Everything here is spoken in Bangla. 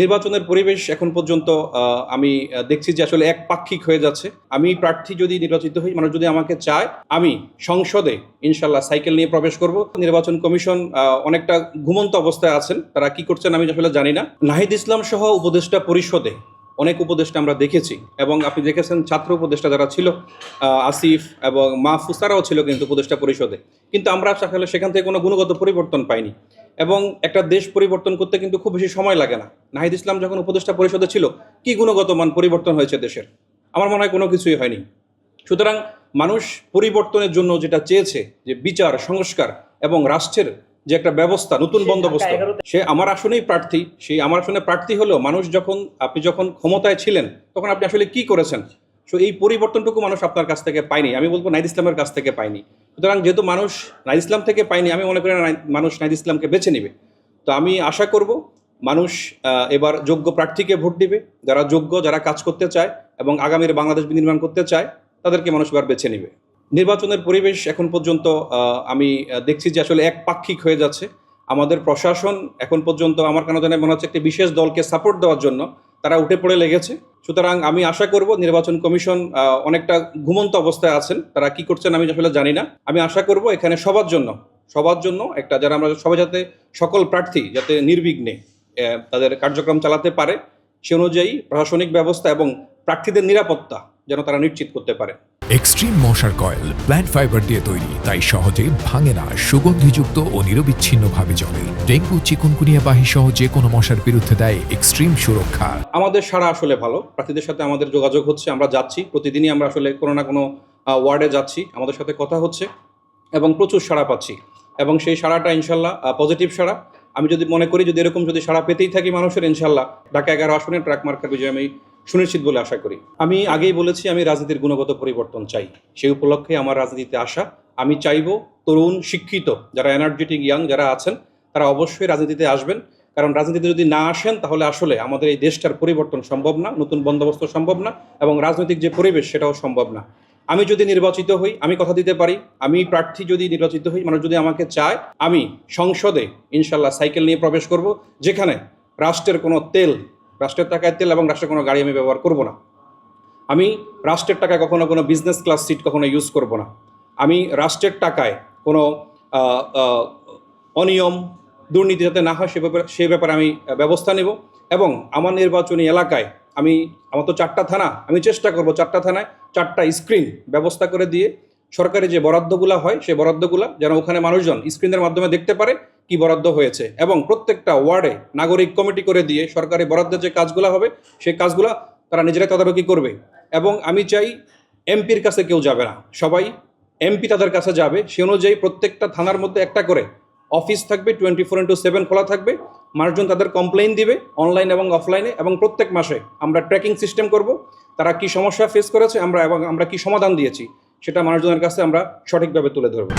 নির্বাচনের পরিবেশ এখন পর্যন্ত আমি দেখছি যে আসলে এক পাক্ষিক হয়ে যাচ্ছে। আমি প্রার্থী যদি নির্বাচিত হই, মানুষ যদি আমাকে চায়, আমি সংসদে ইনশাল্লাহ সাইকেল নিয়ে প্রবেশ করব। নির্বাচন কমিশন অনেকটা ঘুমন্ত অবস্থায় আছেন। তারা কি করছেন আমি আসলে জানি না। নাহিদ ইসলাম সহ উপদেষ্টা পরিষদে অনেক উপদেষ্টা আমরা দেখেছি এবং আপনি দেখেছেন ছাত্র উপদেষ্টা যারা ছিল আসিফ এবং মাহফুজ, তারাও ছিল কিন্তু উপদেষ্টা পরিষদে। কিন্তু আমরা আসলে সেখান থেকে কোনো গুণগত পরিবর্তন পাইনি এবং একটা দেশ পরিবর্তন করতে কিন্তু খুব বেশি সময় লাগে না। নাহিদ ইসলাম যখন উপদেষ্টা পরিষদে ছিল, কি গুণগত মান পরিবর্তন হয়েছে দেশের? আমার মনে হয় কোনো কিছুই হয়নি। সুতরাং মানুষ পরিবর্তনের জন্য যেটা চেয়েছে, যে বিচার, সংস্কার এবং রাষ্ট্রের যে একটা ব্যবস্থা নতুন বন্দোবস্ত। সে আমার আসনেই প্রার্থী। সেই আমার আসনে প্রার্থী হলেও মানুষ যখন আপনি যখন ক্ষমতায় ছিলেন তখন আপনি আসলে কি করেছেন? সো এই পরিবর্তনটুকু মানুষ আপনার কাছ থেকে পায়নি। আমি বলব নাইদ ইসলামের কাছ থেকে পায়নি। সুতরাং যেহেতু মানুষ নাইদ ইসলাম থেকে পায়নি আমি মনে করি মানুষ নাইদ ইসলামকে বেছে নেবে। তো আমি আশা করব মানুষ আহ, এবার যোগ্য প্রার্থীকে ভোট দিবে। যারা যোগ্য যারা কাজ করতে চায় এবং আগামীর বাংলাদেশ বিনির্মাণ করতে চায় তাদেরকে মানুষ এবার বেছে নেবে। নির্বাচনের পরিবেশ এখন পর্যন্ত আমি দেখছি যে আসলে এক পাক্ষিক হয়ে যাচ্ছে। আমাদের প্রশাসন এখন পর্যন্ত আমার কেন জানে মনে হচ্ছে একটি বিশেষ দলকে সাপোর্ট দেওয়ার জন্য তারা উঠে পড়ে লেগেছে। সুতরাং আমি আশা করব নির্বাচন কমিশন অনেকটা ঘুমন্ত অবস্থায় আছেন। তারা কি করছেন আমি আসলে জানি না। আমি আশা করব এখানে সবার জন্য সবার জন্য একটা যারা আমরা সবাই যাতে সকল প্রার্থী যাতে নির্বিঘ্নে তাদের কার্যক্রম চালাতে পারে, সে অনুযায়ী প্রশাসনিক ব্যবস্থা এবং প্রার্থীদের নিরাপত্তা যেন তারা নিশ্চিত করতে পারে। এক্সট্রিম মশার কয়েল প্ল্যান্ট ফাইবার দিয়ে তৈরি, তাই সহজে ভাঙে না, সুগন্ধিযুক্ত ও নিরবিচ্ছিন্নভাবে চলে ডেঙ্গু, চিকুনকুনিয়া বাহি সহ যে কোনো মশার বিরুদ্ধে দেয় এক্সট্রিম সুরক্ষা। আমাদের সারা আসলে ভালো। প্রার্থীদের সাথে আমাদের যোগাযোগ হচ্ছে, আমরা যাচ্ছি। প্রতিদিনই আমরা আসলে কোনো না কোনো ওয়ার্ডে যাচ্ছি। আমাদের সাথে কথা হচ্ছে এবং প্রচুর সাড়া পাচ্ছি। এবং সেই সাড়াটা ইনশাল্লাহ পজিটিভ সাড়া। আমি যদি মনে করি যদি এরকম যদি সাড়া পেতেই থাকি মানুষের, ইনশাল্লাহ। ঢাকা এগারো আসনে ট্রাক মার্কার বিজয় আমি সুনিশ্চিত বলে আশা করি। আমি আগেই বলেছি, আমি রাজনীতির গুণগত পরিবর্তন চাই। সেই উপলক্ষে আমার রাজনীতিতে আসা। আমি চাইব তরুণ, শিক্ষিত, যারা এনার্জেটিক ইয়াং যারা আছেন, তারা অবশ্যই রাজনীতিতে আসবেন। কারণ রাজনীতিতে যদি না আসেন, তাহলে আসলে আমাদের এই দেশটার পরিবর্তন সম্ভব না, নতুন বন্দোবস্ত সম্ভব না, এবং রাজনৈতিক যে পরিবেশ, সেটাও সম্ভব না। আমি যদি নির্বাচিত হই, আমি কথা দিতে পারি। আমি প্রার্থী যদি নির্বাচিত হই, মানুষ যদি আমাকে চায়, আমি সংসদে ইনশাল্লাহ সাইকেল নিয়ে প্রবেশ করব, যেখানে রাষ্ট্রের কোনো তেল রাষ্ট্রের টাকায় তেল এবং রাষ্ট্রের কোনো গাড়ি আমি ব্যবহার করব না। আমি রাষ্ট্রের টাকায় কখনো কোনো বিজনেস ক্লাস সিট কখনো ইউজ করব না। আমি রাষ্ট্রের টাকায় কোনো অনিয়ম, দুর্নীতি যাতে না হয় সে ব্যাপারে সে ব্যাপারে আমি ব্যবস্থা নেব এবং আমার নির্বাচনী এলাকায় আমি, আমার তো চারটা থানা, আমি চেষ্টা করব চারটা থানায় চারটা স্ক্রিন ব্যবস্থা করে দিয়ে সরকারি যে বরাদ্দগুলো হয় সেই বরাদ্দগুলো যেন ওখানে মানুষজন স্ক্রিনের মাধ্যমে দেখতে পারে। কি বরাদ্দ হয়েছে? এবং প্রত্যেকটা ওয়ার্ডে নাগরিক কমিটি করে দিয়ে সরকারি বরাদ্দের যে কাজগুলো হবে, সেই কাজগুলো তারা নিজেরাই তদারকি করবে। এবং আমি চাই এমপির কাছে কেউ যাবে না। সবাই এমপি তাদের কাছে যাবে। সে অনুযায়ী প্রত্যেকটা থানার মধ্যে একটা করে অফিস থাকবে টোয়েন্টি ফোর ইন্টু সেভেন খোলা থাকবে। মানুষজন তাদের কমপ্লেইন দিবে অনলাইন এবং অফলাইনে এবং প্রত্যেক মাসে আমরা ট্র্যাকিং সিস্টেম করব। তারা কি সমস্যা ফেস করেছে, আমরা এবং আমরা কি সমাধান দিয়েছি, সেটা মানুষজনের কাছে আমরা সঠিকভাবে তুলে ধরবো।